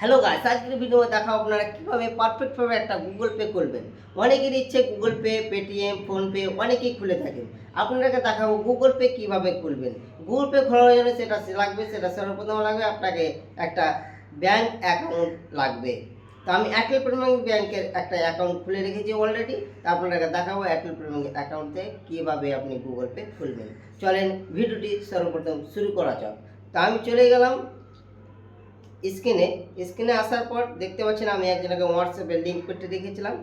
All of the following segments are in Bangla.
হ্যালো গাইস আজকের ভিডিও দেখাও আপনারা কীভাবে পারফেক্টভাবে একটা গুগল পে করবেন। অনেকের ইচ্ছে গুগল পে পেটিএম ফোনপে অনেকেই খুলে থাকেন। আপনাদেরকে দেখাবো গুগল পে কীভাবে খুলবেন গুগল পে খোলার জন্য সেটা লাগবে, সেটা সর্বপ্রথম লাগবে, আপনাকে একটা ব্যাংক অ্যাকাউন্ট লাগবে। তো আমি এয়ারটেল পেমেন্ট ব্যাংকের একটা অ্যাকাউন্ট খুলে রেখেছি অলরেডি তা আপনাদেরকে দেখাবো এয়ারটেল পেমেন্ট অ্যাকাউন্টে কীভাবে আপনি গুগল পে খুলবেন। চলেন ভিডিওটি সর্বপ্রথম শুরু করা যাক। তা আমি চলে গেলাম স্ক্রিনে স্ক্রিনে আসার পর দেখতে পাচ্ছেন আমি একজনকে হোয়াটসঅ্যাপে লিঙ্ক করতে দেখেছিলাম।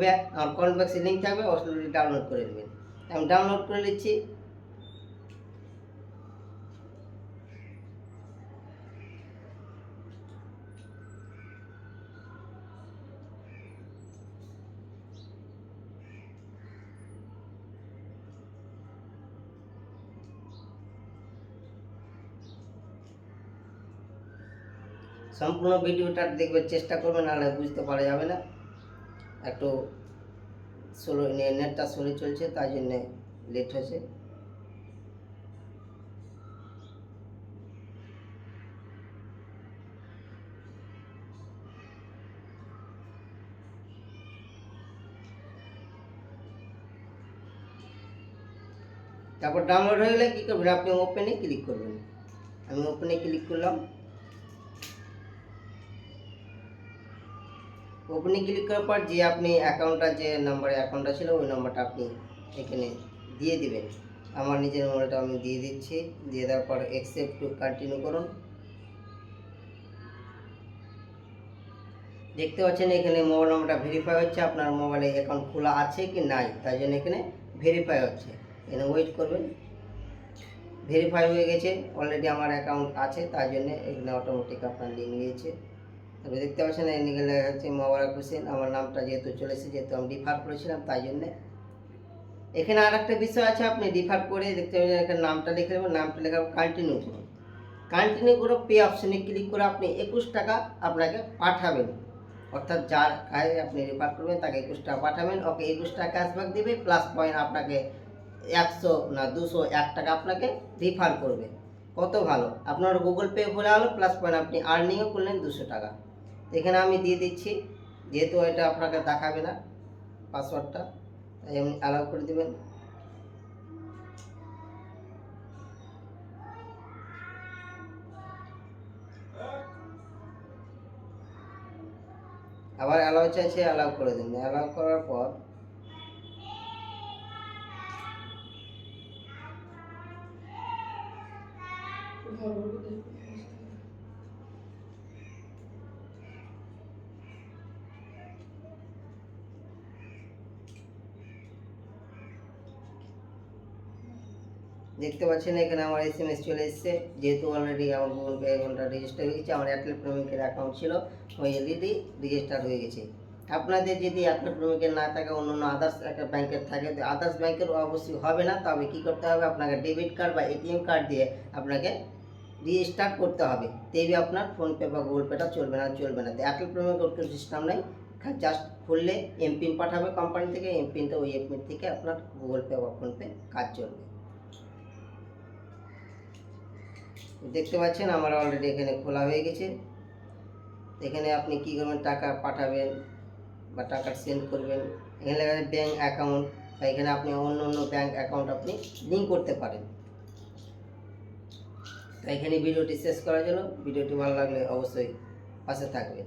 পে আমার কমেন্ট লিঙ্ক থাকবে ডাউনলোড করে দেবেন। আমি ডাউনলোড করে নিচ্ছি সম্পূর্ণ ভিডিওটা দেখবার চেষ্টা করবেন নাহলে বুঝতে পারা যাবে না। একটু স্লো নেটটা স্লো চলছে, তাই জন্যে লেট হয়েছে। তারপর ডাউনলোড হয়ে গেলে কী করবেন? আপনি ওপেনে ক্লিক করবেন। আমি ওপেনে ক্লিক করলাম। ওপেনে ক্লিক করার পর যে আপনি অ্যাকাউন্টটা যে নাম্বারে অ্যাকাউন্টটা ছিল, ওই নাম্বারটা আপনি এখানে দিয়ে দিবেন। আমার নিজের মোবাইলটা আমি দিয়ে দিচ্ছি। দিয়ে দেওয়ার পর এক্সেপ্ট টু কন্টিনিউ করুন। দেখতে পাচ্ছেন এখানে মোবাইল নাম্বারটা ভেরিফাই হচ্ছে। আপনার মোবাইলে অ্যাকাউন্ট খোলা আছে কি নাই, তাই জন্য এখানে ভেরিফাই হচ্ছে। এখানে ওয়েট করবেন। ভেরিফাই হয়ে গেছে। অলরেডি আমার অ্যাকাউন্ট আছে, তাই জন্য এখানে অটোমেটিক আপনার লিঙ্ক নিয়েছে তবে দেখতে পাচ্ছেন, এই নিয়ে লেখা হচ্ছে মোবারক হোসেন আমার নামটা যেহেতু চলে এসেছে, যেহেতু আমি ডিফার করেছিলাম, তাই জন্যে। এখানে আর একটা বিষয় আছে, আপনি ডিফার করে দেখতে পাচ্ছেন এখানে নামটা লিখে দেবেন, নামটা লেখা কন্টিনিউ করুন। কন্টিনিউ করে পে অপশনে ক্লিক করে আপনি একুশ টাকা আপনাকে পাঠাবেন। অর্থাৎ যার কাজে আপনি রেফার করবেন, তাকে একুশ টাকা পাঠাবেন। ওকে একুশ টাকা ক্যাশব্যাক দেবে প্লাস পয়েন্ট আপনাকে একশো না দুশো এক টাকা আপনাকে রিফার করবে। কত ভালো। আপনার গুগল পে খোলা হলো প্লাস পয়েন্ট আপনি আর্নিংও করলেন দুশো টাকা। এখানে আমি দিয়ে দিচ্ছি। যেহেতু এটা আপনাকে দেখাবে না পাসওয়ার্ডটা তাই আপনি অ্যালাউ করে দেবেন। আবার অ্যালাউ চাইছে অ্যালাউ করে দিন। অ্যালাউ করার পর দেখতে পাচ্ছেন এখানে আমার এস এম এস চলে এসেছে। যেহেতু অলরেডি আমার গুগল পে অ্যাকাউন্টটা রেজিস্টার হয়ে গেছে, আমার এয়ারটেল প্রেমিকের অ্যাকাউন্ট ছিল, ওই এলইডি রেজিস্টার হয়ে গেছে। আপনাদের যদি এয়ারটেল প্রেমিকের না থাকে অন্য অন্য আদার্স একটা ব্যাংকের থাকে, তো আদার্স ব্যাংকের অবশ্যই হবে না, তবে কী করতে হবে, আপনাকে ডেবিট কার্ড বা এটিএম কার্ড দিয়ে আপনাকে রেজিস্টার করতে হবে। তেবি আপনার ফোনপে বা গুগল পেটা চলবে না চলবে না। এয়ারটেল প্রেমিক ওর কোনো সিস্টেম নেই জাস্ট খুললে এমপিন পাঠাবে কোম্পানি থেকে এমপিনটা ওই এমপিন থেকে আপনার গুগল পে বা ফোনপে কাজ চলবে। দেখতে পাচ্ছেন, আমার অলরেডি এখানে খোলা হয়ে গেছে। এখানে আপনি কী করবেন, টাকা পাঠাবেন বা টাকা সেন্ড করবেন। এখানে লেখা আছে ব্যাঙ্ক অ্যাকাউন্ট বা এখানে আপনি অন্য অন্য ব্যাঙ্ক অ্যাকাউন্ট আপনি লিঙ্ক করতে পারেন। তাই এখানে ভিডিওটি শেষ করার জন্য, ভিডিওটি ভালো লাগলে অবশ্যই পাশে থাকবেন।